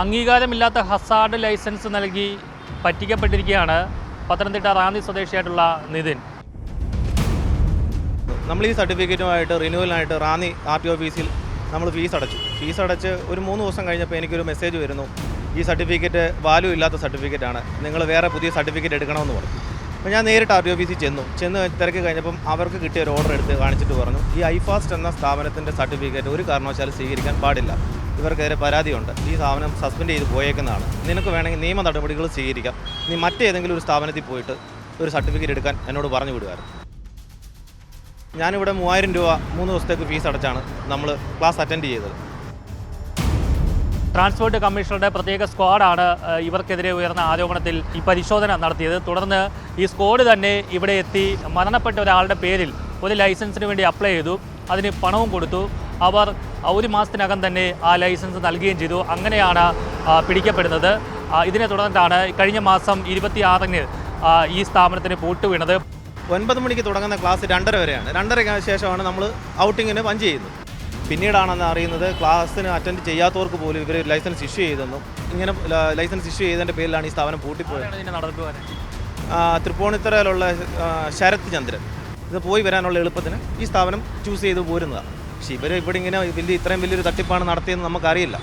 അംഗീകാരമില്ലാത്ത Hazard licence നൽകി പറ്റിക്കപ്പെട്ടിരിക്കുകയാണ് പത്തനംതിട്ട റാന്നി സ്വദേശിയായിട്ടുള്ള നിതിൻ. നമ്മൾ ഈ സർട്ടിഫിക്കറ്റുമായിട്ട് റിന്യൂവലിനായിട്ട് റാന്നി ആർ ടി ഓഫീസിൽ നമ്മൾ ഫീസ് അടച്ചു. ഫീസ് അടച്ച് ഒരു മൂന്ന് ദിവസം കഴിഞ്ഞപ്പോൾ എനിക്കൊരു മെസ്സേജ് വരുന്നു. ഈ സർട്ടിഫിക്കറ്റ് വാല്യൂ ഇല്ലാത്ത സർട്ടിഫിക്കറ്റാണ്. നിങ്ങൾ വേറെ പുതിയ സർട്ടിഫിക്കറ്റ് എടുക്കണമെന്ന് പറഞ്ഞു. അപ്പോൾ ഞാൻ നേരിട്ട് ആർ ടി ഓഫീസിൽ ചെന്നു. ചെന്ന് തിരക്ക് കഴിഞ്ഞപ്പം അവർക്ക് കിട്ടിയ ഒരു ഓർഡർ എടുത്ത് കാണിച്ചിട്ട് പറഞ്ഞു. ഈ ഐഫാസ്റ്റ് എന്ന സ്ഥാപനത്തിന്റെ സർട്ടിഫിക്കറ്റ് ഒരു കാരണവശാലും സ്വീകരിക്കാൻ പാടില്ല. ഇവർക്കെതിരെ പരാതിയുണ്ട്. ഈ സ്ഥാപനം സസ്പെൻഡ് ചെയ്ത് പോയേക്കുന്നതാണ്. നിനക്ക് വേണമെങ്കിൽ നിയമ നടപടികൾ സ്വീകരിക്കാം. നീ മറ്റേതെങ്കിലും ഒരു സ്ഥാപനത്തിൽ പോയിട്ട് ഒരു സർട്ടിഫിക്കറ്റ് എടുക്കാൻ എന്നോട് പറഞ്ഞു വിടുമായിരുന്നു. ഞാനിവിടെ മൂവായിരം രൂപ മൂന്ന് ദിവസത്തേക്ക് ഫീസ് അടച്ചാണ് നമ്മൾ ക്ലാസ് അറ്റൻഡ് ചെയ്തത്. ട്രാൻസ്പോർട്ട് കമ്മീഷണറുടെ പ്രത്യേക സ്ക്വാഡാണ് ഇവർക്കെതിരെ ഉയർന്ന ആരോപണത്തിൽ ഈ പരിശോധന നടത്തിയത്. തുടർന്ന് ഈ സ്ക്വാഡ് തന്നെ ഇവിടെ എത്തി മരണപ്പെട്ട ഒരാളുടെ പേരിൽ ഒരു ലൈസൻസിന് വേണ്ടി അപ്ലൈ ചെയ്തു. അതിന് പണവും കൊടുത്തു. അവർ ഒരു മാസത്തിനകം തന്നെ ആ ലൈസൻസ് നൽകുകയും ചെയ്തു. അങ്ങനെയാണ് പിടിക്കപ്പെടുന്നത്. ഇതിനെ തുടർന്നിട്ടാണ് കഴിഞ്ഞ മാസം ഇരുപത്തിയാറിന് ഈ സ്ഥാപനത്തിന് പൂട്ട് വീണത്. ഒൻപത് മണിക്ക് തുടങ്ങുന്ന ക്ലാസ് രണ്ടര വരെയാണ്. രണ്ടരയ്ക്ക് ശേഷമാണ് നമ്മൾ ഔട്ടിങ്ങിന് പഞ്ച് ചെയ്യുന്നത്. പിന്നീടാണെന്ന് അറിയുന്നത് ക്ലാസ്സിന് അറ്റൻഡ് ചെയ്യാത്തവർക്ക് പോലും ഇവർ ലൈസൻസ് ഇഷ്യൂ ചെയ്തെന്നും ഇങ്ങനെ ലൈസൻസ് ഇഷ്യൂ ചെയ്തതിന്റെ പേരിലാണ് ഈ സ്ഥാപനം പൂട്ടിപ്പോയത്. തൃപ്പൂണിത്തറയിലുള്ള ശരത് ചന്ദ്രൻ. ഇത് പോയി വരാനുള്ള എളുപ്പത്തിന് ഈ സ്ഥാപനം ചൂസ് ചെയ്ത് പോരുന്നതാണ്. പക്ഷേ ഇവർ ഇവിടെ ഇങ്ങനെ വലിയ ഇത്രയും വലിയൊരു തട്ടിപ്പാണ് നടത്തിയെന്ന് നമുക്കറിയില്ല.